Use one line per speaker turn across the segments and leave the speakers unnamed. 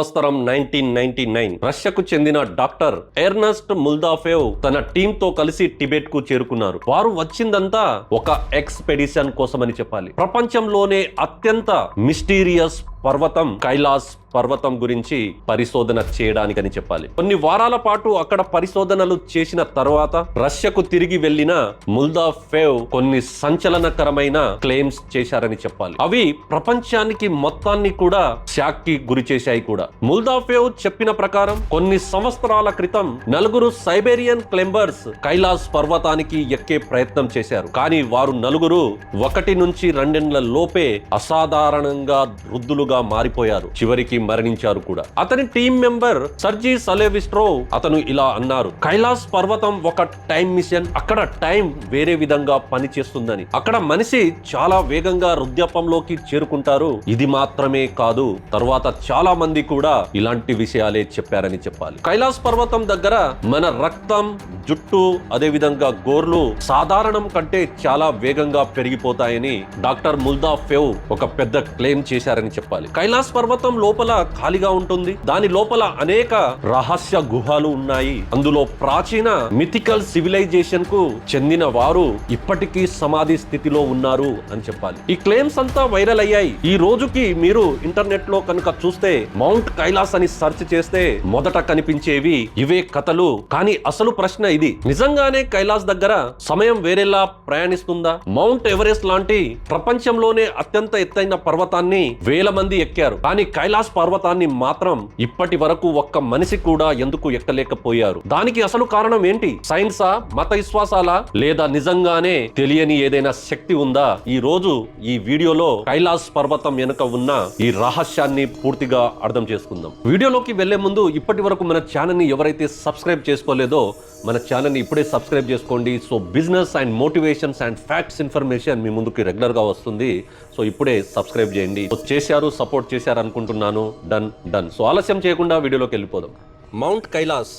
సంవత్సరం nineteen ninety nine రష్యాకు చెందిన డాక్టర్ ఎర్నస్ట్ ముల్దాఫేవ్ తన టీమ్తో కలిసి టిబెట్కు చేరుకున్నారు. వారు వచ్చిందంతా ఒక ఎక్స్పెడిషన్ కోసమని చెప్పాలి. ప్రపంచంలోనే అత్యంత మిస్టీరియస్ పర్వతం కైలాస్ పర్వతం గురించి పరిశోధన చేయడానికని చెప్పాలి. కొన్ని వారాల పాటు అక్కడ పరిశోధనలు చేసిన తర్వాత రష్యాకు తిరిగి వెళ్ళిన ముల్దాఫేవ్ కొన్ని సంచలనకరమైన క్లెయిమ్స్ చేశారని చెప్పాలి. అవి ప్రపంచానికి మొత్తాన్ని కూడా షాక్కి గురి చేశాయి కూడా. ముల్దాఫేవ్ చెప్పిన ప్రకారం కొన్ని సంవత్సరాల క్రితం నలుగురు సైబేరియన్ క్లెంబర్స్ కైలాస్ పర్వతానికి ఎక్కే ప్రయత్నం చేశారు. కానీ వారు నలుగురు ఒకటి నుంచి రెండేళ్ళ లోపే అసాధారణంగా వృద్ధులుగా మారిపోయారు. చివరికి మరణించారు కూడా. అతని టీం మెంబర్ సర్జీ సలేవిస్ట్రో అతను ఇలా అన్నారు. కైలాస్ పర్వతం ఒక టైం మిషన్. అక్కడ టైం వేరే విధంగా పనిచేస్తుందని. అక్కడ మనిషి చాలా వేగంగా వృద్ధాపంలోకి చేరుకుంటారు. ఇది మాత్రమే కాదు. తర్వాత చాలా మంది కూడా ఇలాంటి విషయాలే చెప్పారని చెప్పాలి. కైలాస్ పర్వతం దగ్గర మన రక్తం జుట్టు అదే విధంగా గోర్లు సాధారణం కంటే చాలా వేగంగా పెరిగిపోతాయని డాక్టర్ ముల్దా ఫెవ్ ఒక పెద్ద క్లెయిమ్ చేశారని చెప్పాలి. కైలాస్ పర్వతం లోపల ఖాళీగా ఉంటుంది. దాని లోపల అనేక రహస్య గుహలు ఉన్నాయి. అందులో ప్రాచీన మిథికల్ సివిలైజేషన్కు చెందిన వారు ఇప్పటికీ సమాధి స్థితిలో ఉన్నారు అని చెప్పాలి. ఈ క్లెయిమ్స్ అంతా వైరల్ అయ్యాయి. ఈ రోజుకి మీరు ఇంటర్నెట్లో కనుక చూస్తే మౌంట్ కైలాస్ అని సెర్చ్ చేస్తే మొదట కనిపించేవి ఇవే కథలు. కానీ అసలు ప్రశ్న ఇది. నిజంగానే కైలాస్ దగ్గర సమయం వేరేలా ప్రయాణిస్తుందా? మౌంట్ ఎవరెస్ట్ లాంటి ప్రపంచంలోనే అత్యంత ఎత్తైన పర్వతాన్ని వేల మంది ఎక్కారు. కానీ కైలాస్ పర్వతాన్ని మాత్రం ఇప్పటి వరకు ఒక్క మనిషి కూడా ఎందుకు ఎక్కలేకపోయారు? దానికి అసలు కారణం ఏంటి? సైన్సా? మత విశ్వాసాలా? లేదా నిజంగానే తెలియని ఏదైనా శక్తి ఉందా? ఈ రోజు ఈ వీడియోలో కైలాస్ పర్వతం వెనుక ఉన్న ఈ రహస్యాన్ని పూర్తిగా అర్థం చేసుకుందాం. వీడియోలోకి వెళ్ళే ముందు ఇప్పటి వరకు మన ఛానల్ని ఎవరైతే సబ్స్క్రైబ్ చేసుకోలేదో మన ఛానల్ని ఇప్పుడే సబ్స్క్రైబ్ చేసుకోండి. So business and motivations and facts information మీ ముందుకి రెగ్యులర్గా వస్తుంది. సో ఇప్పుడే సబ్స్క్రైబ్ చేయండి. సో చేశారు సపోర్ట్ చేశారు అనుకుంటున్నాను. Done done. సో ఆలస్యం చేయకుండా వీడియోలోకి వెళ్ళిపోదాం. మౌంట్ కైలాస్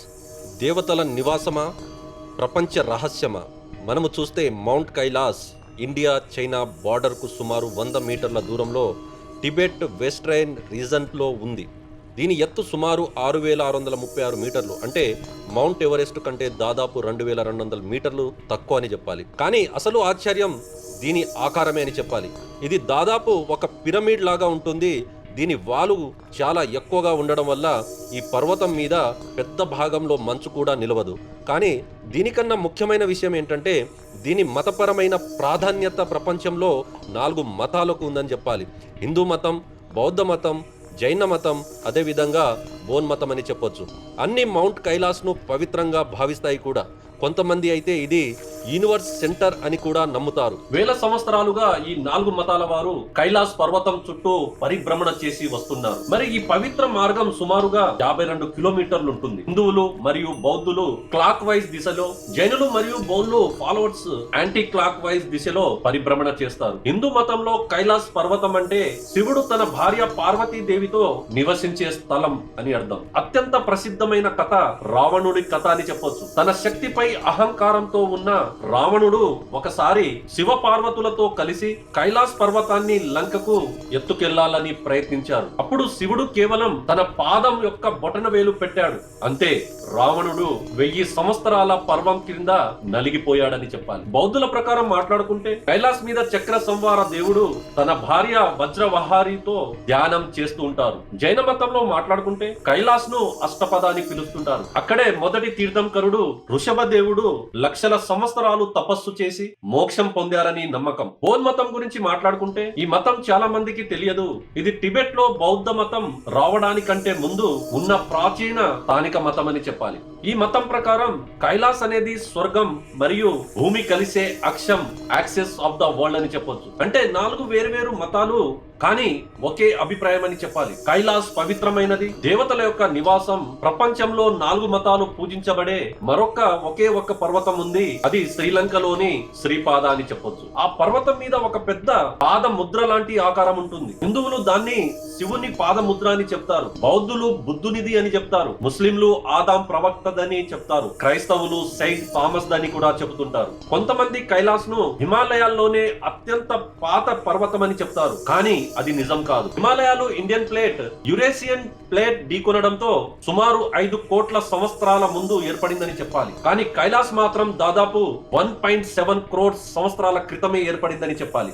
దేవతల నివాసమా? ప్రపంచ రహస్యమా? మనము చూస్తే మౌంట్ కైలాస్ ఇండియా చైనా బార్డర్కు సుమారు వంద మీటర్ల దూరంలో టిబెట్ వెస్ట్రైన్ రీజన్లో ఉంది. దీని ఎత్తు సుమారు ఆరు వేల ఆరు వందల ముప్పై ఆరు మీటర్లు. అంటే మౌంట్ ఎవరెస్ట్ కంటే దాదాపు రెండు వేల రెండు వందల మీటర్లు తక్కువ అని చెప్పాలి. కానీ అసలు ఆశ్చర్యం దీని ఆకారమే అని చెప్పాలి. ఇది దాదాపు ఒక పిరమిడ్ లాగా ఉంటుంది. దీని వాలు చాలా ఎక్కువగా ఉండడం వల్ల ఈ పర్వతం మీద పెద్ద భాగంలో మంచు కూడా నిలవదు. కానీ దీనికన్నా ముఖ్యమైన విషయం ఏంటంటే దీని మతపరమైన ప్రాధాన్యత ప్రపంచంలో నాలుగు మతాలకు ఉందని చెప్పాలి. హిందూ మతం బౌద్ధ మతం జైన మతం అదేవిధంగా బోన్ మతం అని చెప్పొచ్చు. అన్ని మౌంట్ కైలాస్ను పవిత్రంగా భావిస్తాయి కూడా. కొంతమంది అయితే ఇది యూనివర్స్ సెంటర్ అని కూడా నమ్ముతారు. వేల సంవత్సరాలుగా ఈ నాలుగు మతాల వారు కైలాస్ పర్వతం చుట్టూ పరిభ్రమణ చేసి వస్తున్నారు. మరి ఈ పవిత్ర మార్గం సుమారుగా యాభై రెండు కిలోమీటర్లు ఉంటుంది. హిందువులు మరియు బౌద్ధులు క్లాక్ వైజ్ దిశలో జైనులు మరియు బౌద్ధులు ఫాలోవర్స్ యాంటీ క్లాక్ వైజ్ దిశలో పరిభ్రమణ చేస్తారు. హిందూ మతంలో కైలాస్ పర్వతం అంటే శివుడు తన భార్య పార్వతీ దేవితో నివసించే స్థలం అని అర్థం. అత్యంత ప్రసిద్ధమైన కథ రావణుడి కథ అని చెప్పొచ్చు. తన శక్తిపై అహంకారంతో ఉన్న రావణుడు ఒకసారి శివ పార్వతులతో కలిసి కైలాస్ పర్వతాన్ని లంకకు ఎత్తుకెళ్ళాలని ప్రయత్నించారు. అప్పుడు శివుడు కేవలం తన పాదం యొక్క బొటన వేలు పెట్టాడు. అంతే రావణుడు వెయ్యి సంవత్సరాల పర్వం కింద నలిగిపోయాడని చెప్పాలి. బౌద్ధుల ప్రకారం మాట్లాడుకుంటే కైలాస్ మీద చక్ర సంవార దేవుడు తన భార్య వజ్రవహారితో ధ్యానం చేస్తూ ఉంటారు. జైన మతంలో మాట్లాడుకుంటే కైలాస్ను అష్టపదాన్ని అని పిలుస్తుంటారు. అక్కడే మొదటి తీర్థంకరుడు ఋషభ దేవుడు లక్షల సంవత్సరాల తపస్సు చేసి మోక్షం పొందారని నమ్మకం. బౌద్ధ మతం గురించి మాట్లాడుకుంటే ఈ మతం చాలా మందికి తెలియదు. ఇది టిబెట్లో బౌద్ధ మతం రావడానికంటే ముందు ఉన్న ప్రాచీన స్థానిక మతం అని చెప్పాలి. ఈ మతం ప్రకారం కైలాస్ అనేది స్వర్గం మరియు భూమి కలిసే అక్షం యాక్సెస్ ఆఫ్ ద వరల్డ్ అని చెప్పొచ్చు. అంటే నాలుగు వేరు వేరు మతాలు కానీ ఒకే అభిప్రాయం అని చెప్పాలి. కైలాస్ పవిత్రమైనది. దేవతల యొక్క నివాసం ప్రపంచంలో నాలుగు మతాలు పూజించబడే మరొక ఒకే ఒక్క పర్వతం ఉంది. అది శ్రీలంకలోని శ్రీపాద అని చెప్పొచ్చు. ఆ పర్వతం మీద ఒక పెద్ద పాద ముద్ర లాంటి ఆకారం ఉంటుంది. హిందువులు దాన్ని శివుని పాదముద్ర అని చెప్తారు. బౌద్ధులు బుద్ధునిది అని చెప్తారు. ముస్లింలు ఆదాం ప్రవక్తదని చెప్తారు. క్రైస్తవులు సెయింట్ థామస్ దని కూడా చెబుతుంటారు. కొంతమంది కైలాస్ను హిమాలయాల్లోనే అత్యంత పాత పర్వతం అని చెప్తారు. కానీ అది నిజం కాదు. హిమాలయాలు ఇండియన్ ప్లేట్ యురేసియన్ ప్లేట్ ఢీకొనడంతో సుమారు ఐదు కోట్ల సంవత్సరాల ముందు ఏర్పడిందని చెప్పాలి. కానీ కైలాస్ మాత్రం దాదాపు వన్ పాయింట్ సెవెన్ క్రోడ్స్ సంవత్సరాల క్రితమే ఏర్పడిందని చెప్పాలి.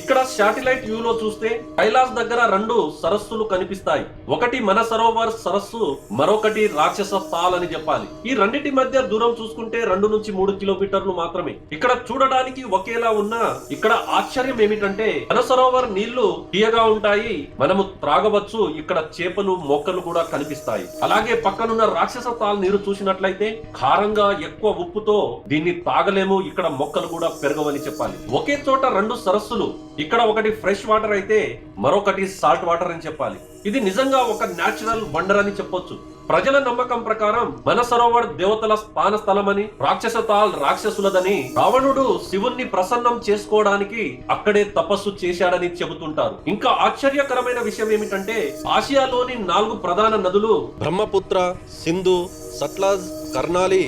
ఇక్కడ శాటిలైట్ వ్యూలో చూస్తే కైలాస్ దగ్గర రెండు సరస్సులు కనిపిస్తాయి. ఒకటి మన సరోవర్ సరస్సు మరొకటి రాక్షస తాల్ అని చెప్పాలి. ఈ రెండిటి మధ్య దూరం చూసుకుంటే రెండు నుంచి మూడు కిలోమీటర్లు మాత్రమే. ఇక్కడ చూడడానికి ఒకేలా ఉన్నా ఇక్కడ ఆశ్చర్యం ఏమిటంటే మన సరోవర్ నీళ్ళు తీయగా ఉంటాయి మనము త్రాగవచ్చు ఇక్కడ చేపలు మొక్కలు కూడా కనిపిస్తాయి. అలాగే పక్కనున్న రాక్షస తాల్ నీరు చూసినట్లయితే కారంగా ఎక్కువ ఉప్పుతో దీన్ని తాగలేము ఇక్కడ మొక్కలు కూడా పెరగవని చెప్పాలి. ఒకే చోట రెండు సరస్సులు ఇక్కడ ఒకటి ఫ్రెష్ వాటర్ అయితే మరొకటి సాల్ట్ వాటర్ అని చెప్పాలి. ఇది నిజంగా ఒక న్యాచురల్ వండర్ అని చెప్పొచ్చు. ప్రజల నమ్మకం ప్రకారం మన సరోవర్ దేవతల స్థాన స్థలమని రాక్షస తాల్ రాక్షసులదని రావణుడు శివుణ్ణి ప్రసన్నం చేసుకోవడానికి అక్కడే తపస్సు చేశాడని చెబుతుంటారు. ఇంకా ఆశ్చర్యకరమైన విషయం ఏమిటంటే ఆసియాలోని నాలుగు ప్రధాన నదులు బ్రహ్మపుత్ర సింధు సట్లాజ్ కర్ణాలి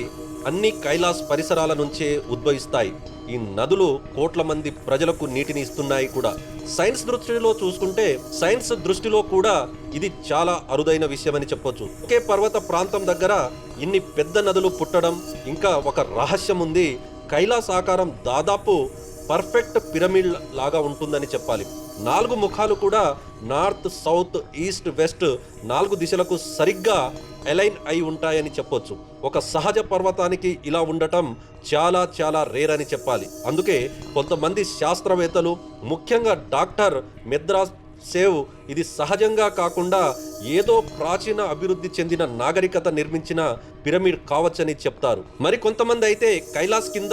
అన్ని కైలాస్ పరిసరాల నుంచే ఉద్భవిస్తాయి. ఈ నదులు కోట్ల మంది ప్రజలకు నీటిని ఇస్తున్నాయి కూడా. సైన్స్ దృష్టిలో చూసుకుంటే సైన్స్ దృష్టిలో కూడా ఇది చాలా అరుదైన విషయమని చెప్పొచ్చు. ఒకే పర్వత ప్రాంతం దగ్గర ఇన్ని పెద్ద నదులు పుట్టడం ఇంకా ఒక రహస్యం ఉంది. కైలాస్ ఆకారం దాదాపు పర్ఫెక్ట్ పిరమిడ్ లాగా ఉంటుందని చెప్పాలి. నాలుగు ముఖాలు కూడా నార్త్ సౌత్ ఈస్ట్ వెస్ట్ నాలుగు దిశలకు సరిగ్గా అలైన్ అయి ఉంటాయని చెప్పొచ్చు. ఒక సహజ పర్వతానికి ఇలా ఉండటం చాలా చాలా రేర్ అని చెప్పాలి. అందుకే కొంతమంది శాస్త్రవేత్తలు ముఖ్యంగా డాక్టర్ మెద్రాస్ సేవ్. ఇది సహజంగా కాకుండా ఏదో ప్రాచీన అభివృద్ధి చెందిన నాగరికత నిర్మించిన పిరమిడ్ కావచ్చని చెప్తారు. మరి కొంతమంది అయితే కైలాస్ కింద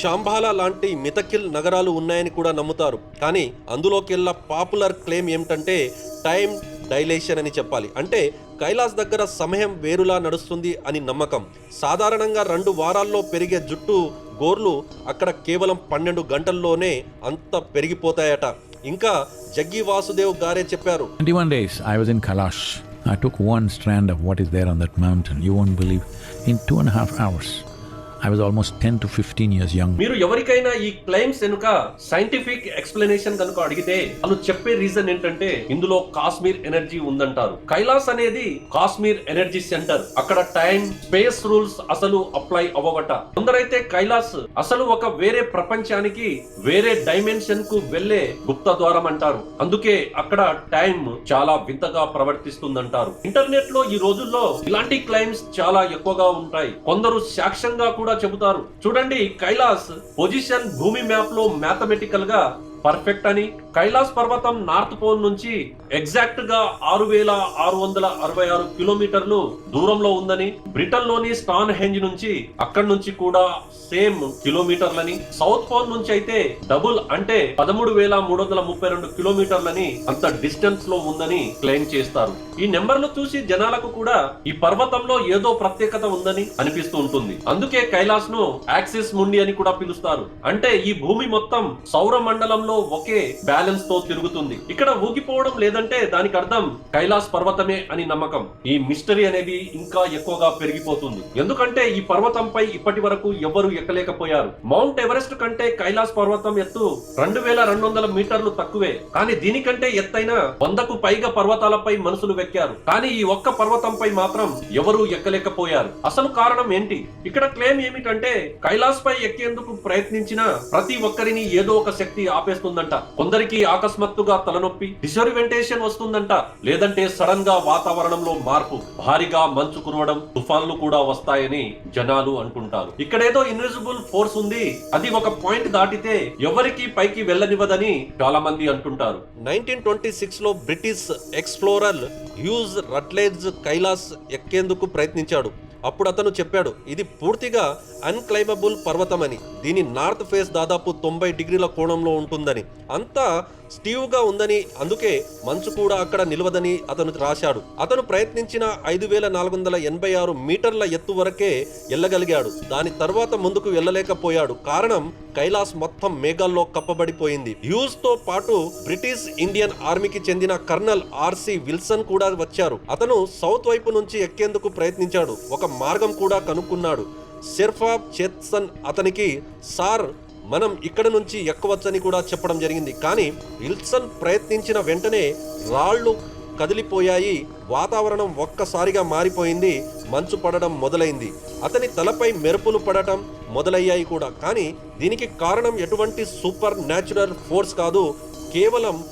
షాంబాలా లాంటి మితకిల్ నగరాలు ఉన్నాయని కూడా నమ్ముతారు. కానీ అందులోకెల్లా పాపులర్ క్లెయిమ్ ఏమిటంటే టైం డైలేషన్ అని చెప్పాలి. అంటే కైలాస్ దగ్గర సమయం వేరులా నడుస్తుంది అని నమ్మకం. సాధారణంగా రెండు వారాల్లో పెరిగే జుట్టు గోర్లు అక్కడ కేవలం పన్నెండు గంటల్లోనే అంత పెరిగిపోతాయట. ఇంకా జగ్గి వాసుదేవ్ గారే చెప్పారు
21 days I was in Kailash. I took one strand of what is there on that mountain. You won't believe. In two and a half hours, I was almost ten to fifteen years young
మీరు ఎవరికైనా ఈ claims వెనుక scientific explanation కనుక అడిగితే వాళ్ళు చెప్పే reason ఏంటంటే ఇందులో కాశ్మీర్ ఎనర్జీ ఉందంటారు. కైలాస్ అనేది కాశ్మీర్ ఎనర్జీ సెంటర్ అక్కడ టైం స్పేస్ రూల్స్ అసలు అప్లై అవ్వవట. కొందరైతే కైలాస్ అసలు ఒక వేరే ప్రపంచానికి వేరే డైమెన్షన్కు వెళ్ళే గుప్త ద్వారం అంటారు. అందుకే అక్కడ టైం చాలా వింతగా ప్రవర్తిస్తుందంటారు. ఇంటర్నెట్లో ఈ రోజుల్లో ఇలాంటి క్లైమ్స్ చాలా ఎక్కువగా ఉంటాయి. కొందరు సాక్ష్యంగా కూడా చెబుతారు. చూడండి కైలాస్ పొజిషన్ భూమి మ్యాప్లో మ్యాథమెటికల్గా పర్ఫెక్ట్ అని కైలాస్ పర్వతం నార్త్ పోల్ నుంచి ఎగ్జాక్ట్గా ఆరు వేల ఆరు వందల అరవై ఆరు కిలోమీటర్లు దూరంలో ఉందని బ్రిటన్లోని స్టాన్ హెంజ్ నుంచి అక్కడి నుంచి కూడా సేమ్ కిలోమీటర్లని సౌత్ పోల్ నుంచి అయితే డబుల్ అంటే పదమూడు వేల మూడు వందల ముప్పై రెండు కిలోమీటర్లని అంత డిస్టెన్స్లో ఉందని క్లెయిమ్ చేస్తారు. ఈ నెంబర్లు చూసి జనాలకు కూడా ఈ పర్వతంలో ఏదో ప్రత్యేకత ఉందని అనిపిస్తూ ఉంటుంది. అందుకే కైలాస్ను యాక్సిస్ ముండి అని కూడా పిలుస్తారు. అంటే ఈ భూమి మొత్తం సౌర మండలంలో ఒకే బ్యాలెన్స్తో తిరుగుతుంది. ఇక్కడ ఊగిపోవడం లేదంటే దానికి అర్థం కైలాస్ పర్వతమే అని నమ్మకం. ఈ మిస్టరీ అనేది ఇంకా ఎక్కువగా పెరిగిపోతుంది. ఎందుకంటే ఈ పర్వతంపై ఇప్పటి వరకు ఎవరు ఎక్కలేకపోయారు. మౌంట్ ఎవరెస్ట్ కంటే కైలాస్ పర్వతం ఎత్తు రెండు వేల రెండు వందల మీటర్లు తక్కువే. కానీ దీనికంటే ఎత్తైన వందకు పైగా పర్వతాలపై మనుషులు వెక్కారు. కానీ ఈ ఒక్క పర్వతంపై మాత్రం ఎవరూ ఎక్కలేకపోయారు. అసలు కారణం ఏంటి? ఇక్కడ క్లెయిమ్ ఏమిటంటే కైలాస్ పై ఎక్కేందుకు ప్రయత్నించిన ప్రతి ఒక్కరిని ఏదో ఒక శక్తి వస్తుందంట కొందరికి అకస్మాత్తుగా తలనొప్పి డిసోరివెంటేషన్ వస్తుందంట. లేదంటే సడన్గా వాతావరణంలో మార్పు భారీగా మంచు కురవడం తుఫాన్లు కూడా వస్తాయని జనాలు అంటుంటారు. ఇక్కడేదో ఇన్విజిబుల్ ఫోర్స్ ఉంది. అది ఒక పాయింట్ దాటితే ఎవరికి పైకి వెళ్ళనివ్వదని చాలా మంది అంటుంటారు. నైన్టీన్ ట్వంటీ సిక్స్లో British explorer Hugh Ruttledge Kailash ఎక్కేందుకు ప్రయత్నించాడు. అప్పుడు అతను చెప్పాడు ఇది పూర్తిగా అన్క్లైమబుల్ పర్వతమని. దీని నార్త్ ఫేస్ దాదాపు తొంభై డిగ్రీల కోణంలో ఉంటుందని. అంతా స్టీవ్గా ఉందని అందుకే మంచు కూడా అక్కడ నిలవదని అతను రాశాడు. అతను ప్రయత్నించిన ఐదు వేల నాలుగు వందల ఎనభై ఆరు మీటర్ల ఎత్తు వరకే వెళ్ళగలిగాడు దాని తర్వాత ముందుకు వెళ్ళలేకపోయాడు కారణం కైలాస్ మొత్తం మేఘాల్లో కప్పబడిపోయింది. హ్యూస్తో పాటు బ్రిటిష్ ఇండియన్ ఆర్మీకి చెందిన కర్నల్ ఆర్సి విల్సన్ కూడా వచ్చారు. అతను సౌత్ వైపు నుంచి ఎక్కేందుకు ప్రయత్నించాడు. ఒక మార్గం కూడా కనుక్కున్నాడు. షెర్ఫా చేత్సన్ అతనికి సార్ మనం ఇక్కడ నుంచి ఎక్కవచ్చని కూడా చెప్పడం జరిగింది. కానీ విల్సన్ ప్రయత్నించిన వెంటనే రాళ్ళు కదిలిపోయాయి. వాతావరణం ఒక్కసారిగా మారిపోయింది. మంచు పడడం మొదలైంది. అతని తలపై మెరుపులు పడటం మొదలయ్యాయి కూడా. కానీ దీనికి కారణం ఎటువంటి సూపర్ న్యాచురల్ ఫోర్స్ కాదు. కేవలం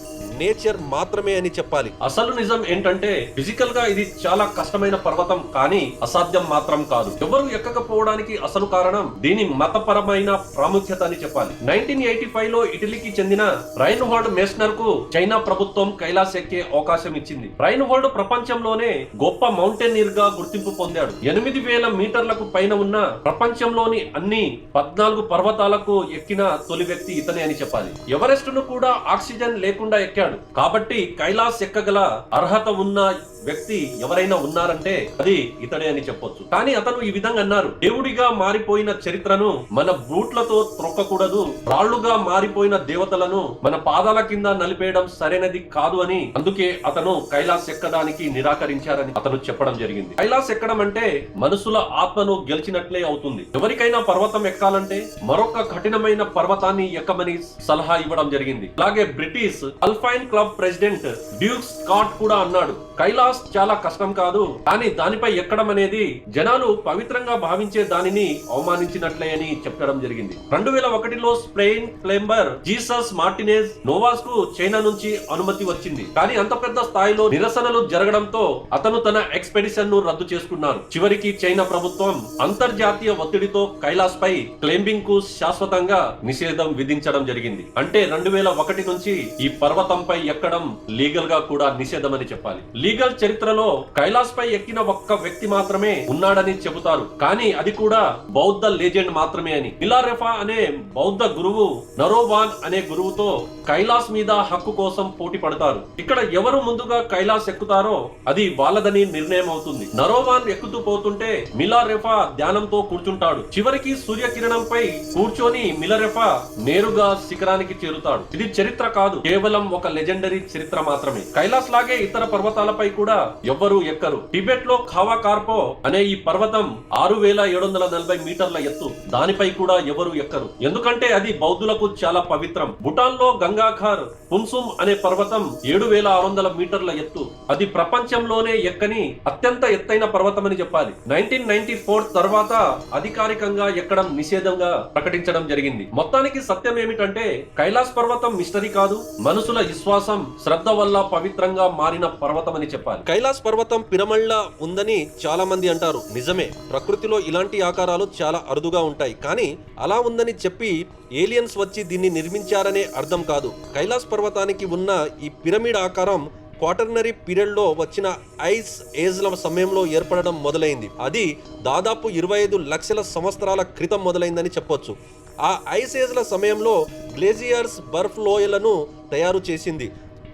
నేచర్ మాత్రమే అని చెప్పాలి. అసలు నిజం ఏంటంటే ఫిజికల్గా ఇది చాలా కష్టమైన పర్వతం కానీ అసాధ్యం మాత్రం కాదు. ఎవరు ఎక్కకపోవడానికి అసలు కారణం దీని మతపరమైన ప్రాముఖ్యత అని చెప్పాలి. నైన్టీన్ ఎయిటీ ఫైవ్లో ఇటలీకి చెందిన రైన్ హోల్డ్ మేస్నర్కు చైనా ప్రభుత్వం కైలాస్ ఎక్కే అవకాశం ఇచ్చింది. రైన్ హోల్డ్ ప్రపంచంలోనే గొప్ప మౌంటైనీర్గా గుర్తింపు పొందాడు. ఎనిమిది వేల మీటర్లకు పైన ఉన్న ప్రపంచంలోని అన్ని పద్నాలుగు పర్వతాలకు ఎక్కిన తొలి వ్యక్తి ఇతనే అని చెప్పాలి. ఎవరెస్ట్ను కూడా ఆక్సిజన్ లేకుండా ఎక్కాడు. కాబట్టి కైలాస్ ఎక్కగల అర్హత ఉన్న వ్యక్తి ఎవరైనా ఉన్నారంటే అది ఇతడే అని చెప్పొచ్చు. కానీ అతను ఈ విధంగా అన్నారు దేవుడిగా మారిపోయిన చరిత్రను మన బూట్లతో త్రొక్కకూడదు. రాళ్ళుగా మారిపోయిన దేవతలను మన పాదాల కింద నలిపేయడం సరైనది కాదు అని అందుకే అతను కైలాస్ ఎక్కడానికి నిరాకరించారని అతను చెప్పడం జరిగింది. కైలాస్ ఎక్కడం అంటే మనుషుల ఆత్మను గెలిచినట్లే అవుతుంది. ఎవరికైనా పర్వతం ఎక్కాలంటే మరొక కఠినమైన పర్వతాన్ని ఎక్కమని సలహా ఇవ్వడం జరిగింది. అలాగే British Alpine Club president Duke Scott కూడా అన్నాడు. కైలాస్ చాలా కష్టం కాదు కానీ దానిపై ఎక్కడం అనేది జనాలు పవిత్రంగా భావించే దానిని అవమానించినట్లే అని చెప్పడం జరిగింది. రెండు వేల ఒకటిలో స్పెయిన్ క్లైంబర్ జీసస్ మార్టినేజ్ నోవాస్కు చైనా నుంచి అనుమతి వచ్చింది. కానీ అంత పెద్ద స్థాయిలో నిరసనలు జరగడంతో అతను తన ఎక్స్పెడిషన్ను రద్దు చేసుకున్నారు చివరికి చైనా ప్రభుత్వం అంతర్జాతీయ ఒత్తిడితో కైలాస్ పై క్లైంబింగ్కు శాశ్వతంగా నిషేధం విధించడం జరిగింది. అంటే రెండు వేల ఒకటి నుంచి ఈ పర్వతంపై ఎక్కడం లీగల్గా కూడా నిషేధం అని చెప్పాలి. లీగల్ చరిత్రలో కైలాస్ పై ఎక్కిన ఒక్క వ్యక్తి మాత్రమే ఉన్నాడని చెబుతారు. కానీ అది కూడా బౌద్ధ లెజెండ్ మాత్రమే అని. మిలారెఫా అనే బౌద్ధ గురువు నరోవాన్ అనే గురువుతో కైలాస్ మీద హక్కు కోసం పోటీ పడతారు. ఇక్కడ ఎవరు ముందుగా కైలాస్ ఎక్కుతారో అది వాళ్ళదని నిర్ణయం అవుతుంది. నరోవాన్ ఎక్కుతూ పోతుంటే మిలారెఫా ధ్యానంతో కూర్చుంటాడు. చివరికి సూర్యకిరణంపై కూర్చొని మిలరెఫా నేరుగా శిఖరానికి చేరుతాడు. ఇది చరిత్ర కాదు కేవలం ఒక లెజెండరీ చరిత్ర మాత్రమే. కైలాస్ లాగే ఇతర పర్వతాల పర్వతాలపై కూడా ఎవ్వరూ ఎక్కరు. టిబెట్లో ఖావా కార్పో అనే ఈ పర్వతం ఆరు వేల ఏడు వందల నలభై మీటర్ల ఎత్తు. దానిపై కూడా ఎవరు ఎక్కరు. ఎందుకంటే అది బౌద్ధులకు చాలా పవిత్రం. భూటాన్లో గంగాఖార్ పున్సుమ్ అనే పర్వతం ఏడు వేల ఆరు వందల మీటర్ల ఎత్తు. అది ప్రపంచంలోనే ఎక్కని అత్యంత ఎత్తైన పర్వతం అని చెప్పాలి. నైన్టీన్ నైన్టీ ఫోర్ తర్వాత అధికారికంగా ఎక్కడం నిషేధంగా ప్రకటించడం జరిగింది. మొత్తానికి సత్యం ఏమిటంటే కైలాస్ పర్వతం మిస్టరీ కాదు. మనుషుల విశ్వాసం శ్రద్ధ వల్ల పవిత్రంగా మారిన పర్వతం అని చెప్పాలి. కైలాస్ పర్వతం పిరమళ్ళ ఉందని చాలా మంది అంటారు. నిజమే ప్రకృతిలో ఇలాంటి ఆకారాలు చాలా అరుదుగా ఉంటాయి. కానీ అలా ఉందని చెప్పి ఏలియన్స్ వచ్చి దీన్ని నిర్మించారనే అర్థం కాదు. కైలాస్ పర్వతానికి ఉన్న ఈ పిరమిడ్ ఆకారం క్వాటర్నరీ పీరియడ్లో వచ్చిన ఐస్ ఏజ్ల సమయంలో ఏర్పడడం మొదలైంది. అది దాదాపు ఇరవై ఐదు లక్షల సంవత్సరాల క్రితం మొదలైందని చెప్పొచ్చు. ఆ ఐస్ ఏజ్ల సమయంలో గ్లేజియర్స్ బర్ఫ్ లోయలను తయారు చేసింది.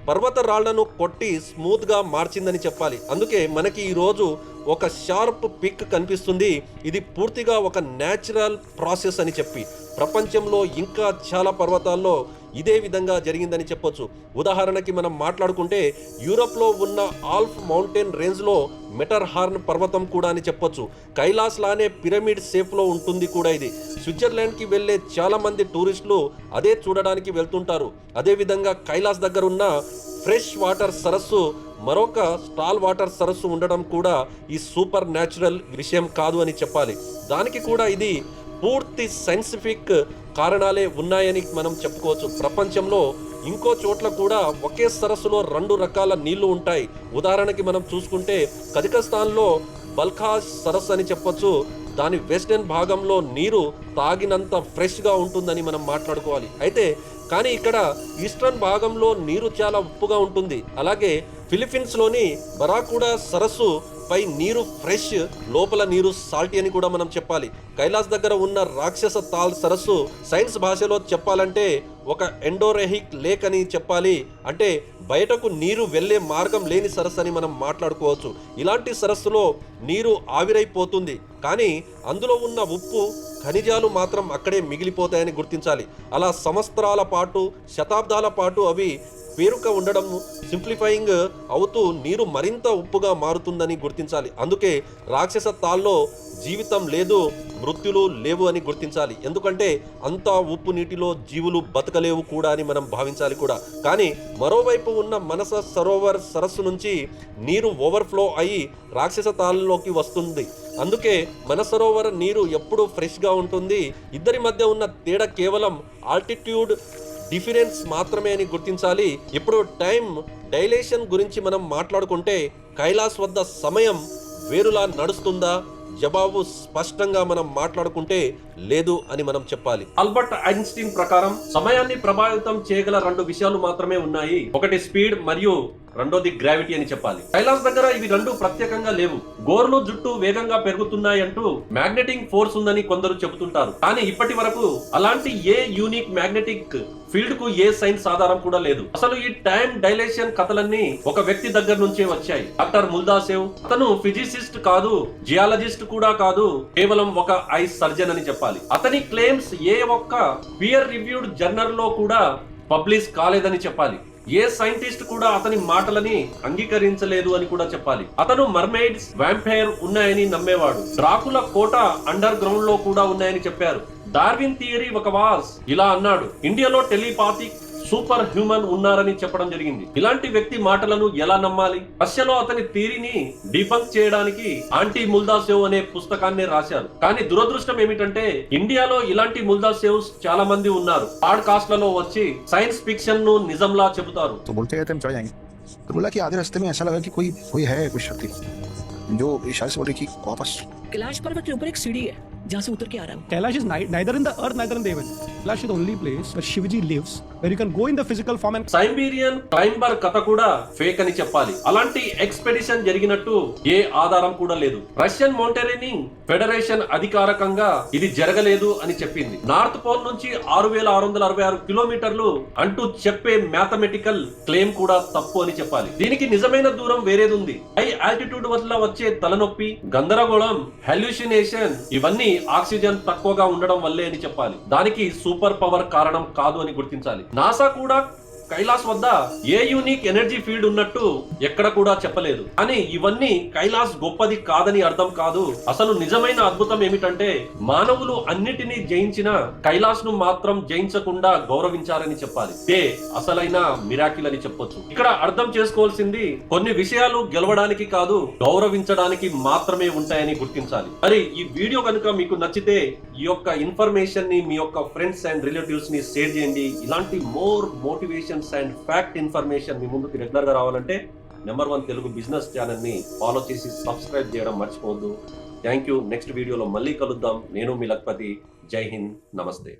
పర్వత రాళ్ళను కొట్టి స్మూత్గా మార్చిందని చెప్పాలి. అందుకే మనకి ఈరోజు ఒక షార్ప్ పిక్ కనిపిస్తుంది. ఇది పూర్తిగా ఒక న్యాచురల్ ప్రాసెస్ అని చెప్పి. ప్రపంచంలో ఇంకా చాలా పర్వతాల్లో ఇదే విధంగా జరిగిందని చెప్పొచ్చు. ఉదాహరణకి మనం మాట్లాడుకుంటే యూరోప్లో ఉన్న ఆల్ఫ్ మౌంటైన్ రేంజ్లో మెటర్ హార్న్ పర్వతం కూడా అని చెప్పొచ్చు. కైలాస్ లానే పిరమిడ్ సేఫ్లో ఉంటుంది కూడా ఇది. స్విట్జర్లాండ్కి వెళ్ళే చాలామంది టూరిస్టులు అదే చూడడానికి వెళ్తుంటారు. అదేవిధంగా కైలాస్ దగ్గర ఉన్న ఫ్రెష్ వాటర్ సరస్సు మరొక స్టాల్ వాటర్ సరస్సు ఉండడం కూడా ఈ సూపర్ న్యాచురల్ విషయం కాదు అని చెప్పాలి. దానికి కూడా ఇది పూర్తి సైంటిఫిక్ కారణాలే ఉన్నాయని మనం చెప్పుకోవచ్చు. ప్రపంచంలో ఇంకో చోట్ల కూడా ఒకే సరస్సులో రెండు రకాల నీళ్ళు ఉంటాయి. ఉదాహరణకి మనం చూసుకుంటే కజకస్తాన్లో బల్ఖాజ్ సరస్సు అని చెప్పొచ్చు. దాని వెస్టర్న్ భాగంలో నీరు తాగినంత ఫ్రెష్గా ఉంటుందని మనం మాట్లాడుకోవాలి. అయితే కానీ ఇక్కడ ఈస్టర్న్ భాగంలో నీరు చాలా ఉప్పుగా ఉంటుంది. అలాగే ఫిలిప్పీన్స్లోని బరాకుడా సరస్సు పై నీరు ఫ్రెష్ లోపల నీరు సాల్టీ అని కూడా మనం చెప్పాలి. కైలాస్ దగ్గర ఉన్న రాక్షస తాల్ సరస్సు సైన్స్ భాషలో చెప్పాలంటే ఒక ఎండోరెహిక్ లేక్ అని చెప్పాలి. అంటే బయటకు నీరు వెళ్ళే మార్గం లేని సరస్సు అని మనం మాట్లాడుకోవచ్చు. ఇలాంటి సరస్సులో నీరు ఆవిరైపోతుంది. కానీ అందులో ఉన్న ఉప్పు ఖనిజాలు మాత్రం అక్కడే మిగిలిపోతాయని గుర్తించాలి. అలా సంవత్సరాల పాటు శతాబ్దాల పాటు అవి పేరుక ఉండడం సింప్లిఫైయింగ్ అవుతూ నీరు మరింత ఉప్పుగా మారుతుందని గుర్తించాలి. అందుకే రాక్షస తాల్లో జీవితం లేదు మృత్యులు లేవు అని గుర్తించాలి. ఎందుకంటే అంత ఉప్పు నీటిలో జీవులు బతకలేవు కూడా అని మనం భావించాలి కూడా. కానీ మరోవైపు ఉన్న మనస సరోవర్ సరస్సు నుంచి నీరు ఓవర్ఫ్లో అయి రాక్షస తాళ్ళలోకి వస్తుంది. అందుకే మనసరోవర నీరు ఎప్పుడూ ఫ్రెష్గా ఉంటుంది. ఇద్దరి మధ్య ఉన్న తేడా కేవలం ఆల్టిట్యూడ్ డిఫరెన్స్ మాత్రమే అని గుర్తించాలి. ఇప్పుడు టైం డైలేషన్ గురించి మనం మాట్లాడుకుంటే కైలాస్ వద్ద సమయం వేరులా నడుస్తుందా? జవాబు స్పష్టంగా మనం మాట్లాడుకుంటే లేదు అని మనం చెప్పాలి. అల్బర్ట్ ఐన్స్టీన్ ప్రకారం సమయాన్ని ప్రభావితం చేయగల రెండు విషయాలు మాత్రమే ఉన్నాయి. ఒకటి స్పీడ్ మరియు రెండోది గ్రావిటీ అని చెప్పాలి. కైలాస్ దగ్గర ఇవి రెండు ప్రత్యేకంగా లేవు. గోర్లు జుట్టు వేగంగా పెరుగుతున్నాయి అంటూ మ్యాగ్నెటిక్ ఫోర్స్ ఉందని కొందరు చెబుతుంటారు. కానీ ఇప్పటి వరకు అలాంటి ఏ యూనిక్ మ్యాగ్నెటిక్ ఫీల్డ్కు ఏ సైన్స్ ఆధారం కూడా లేదు. అసలు ఈ టైం డైలేషన్ కథలన్నీ ఒక వ్యక్తి దగ్గర నుంచే వచ్చాయి. డాక్టర్ ముల్దాసేవ్ అతను ఫిజిసిస్ట్ కాదు జియాలజిస్ట్ కూడా కాదు కేవలం ఒక ఐస్ సర్జన్ అని చెప్పాలి. అతని క్లెయిమ్స్ ఏ ఒక్క పియర్ రివ్యూడ్ జర్నల్లో కూడా పబ్లిష్ కాలేదని చెప్పాలి. ఏ సైంటిస్ట్ కూడా అతని మాటలని అంగీకరించలేదు అని కూడా చెప్పాలి. అతను మర్మైడ్స్ వ్యాంపైర్ ఉన్నాయని నమ్మేవాడు. డ్రాకుల కోట అండర్ గ్రౌండ్లో కూడా ఉన్నాయని చెప్పారు. డార్విన్ థియరీ ఒక వాస్ ఇలా అన్నాడు. ఇండియాలో టెలిపాతిక్ సూపర్ హ్యూమన్ ఉన్నారని చెప్పడం జరిగింది ఇలాంటి వ్యక్తి మాటలను ఎలా నమ్మాలి రష్యాలో అతని థియరీని డిబంక్ చేయడానికి ఆంటీ ముల్దాసేవ్ అనే పుస్తకాన్ని రాశారు కానీ దురదృష్టం ఏమిటంటే ఇండియాలో ఇలాంటి ముల్దాసేవ్స్ చాలా మంది ఉన్నారు పాడ్కాస్ట్లలో వచ్చి సైన్స్ ఫిక్షన్ ను నిజంలా చెబుతారు
तो बोलते गए थे हम चढ़ जाएंगे तो बोला कि आधे रास्ते में ऐसा लगा कि कोई कोई है कोई शक्ति जो इशारे से बोले कि वापस
कैलाश पर्वत के ऊपर एक सीढ़ी है जहाँ से उतर के आ रहा हूँ
Kailash is ni- neither in the earth, neither in the heaven. Kailash is the only place where Shivaji lives, where you can go in the physical form and
Siberian climber కథ కూడా ఫేక్ అని చెప్పాలి అలాంటి expedition జరిగినట్టు ఏ ఆధారం కూడా లేదు Russian mountaineering federation అధికారికంగా ఇది జరగలేదు అని చెప్పింది నార్త్ పోల్ నుంచి ఆరు వేల ఆరు వందల అరవై ఆరు కిలోమీటర్లు అంటూ చెప్పే మ్యాథమెటికల్ క్లెయిమ్ కూడా తప్పు అని చెప్పాలి దీనికి నిజమైన దూరం వేరేది ఉంది హై ఆల్టిట్యూడ్ వల్ల వచ్చే తలనొప్పి గందరగోళం హెల్యూషినేషన్ ఇవన్నీ ఆక్సిజన్ తక్కువగా ఉండడం వల్లే అని చెప్పాలి. దానికి సూపర్ పవర్ కారణం కాదు అని గుర్తించాలి. నాసా కూడా కైలాస్ వద్ద ఏ యూనిక్ ఎనర్జీ ఫీల్డ్ ఉన్నట్టు ఎక్కడ కూడా చెప్పలేదు. కానీ ఇవన్నీ కైలాస్ గొప్పది కాదని అర్థం కాదు. అసలు నిజమైన అద్భుతం ఏమిటంటే మానవులు అన్నిటినీ జయించిన కైలాస్ను మాత్రం జయించకుండా గౌరవించారని చెప్పాలి. ఇదే అసలైన మిరాకిల్ అని చెప్పొచ్చు. ఇక్కడ అర్థం చేసుకోవాల్సింది కొన్ని విషయాలు గెలవడానికి కాదు గౌరవించడానికి మాత్రమే ఉంటాయని గుర్తించాలి. మరి ఈ వీడియో కనుక మీకు నచ్చితే ఈ యొక్క ఇన్ఫర్మేషన్ని మీ యొక్క ఫ్రెండ్స్ అండ్ రిలేటివ్స్ని షేర్ చేయండి. ఇలాంటి more motivation motivations and fact information మీ ముందుకు రెగ్యులర్గా రావాలంటే నెంబర్ వన్ తెలుగు బిజినెస్ ఛానల్ని ఫాలో చేసి సబ్స్క్రైబ్ చేయడం మర్చిపోవద్దు. Thank you. నెక్స్ట్ వీడియోలో మళ్ళీ కలుద్దాం. నేను మీ లక్పతి. జై హింద్. నమస్తే.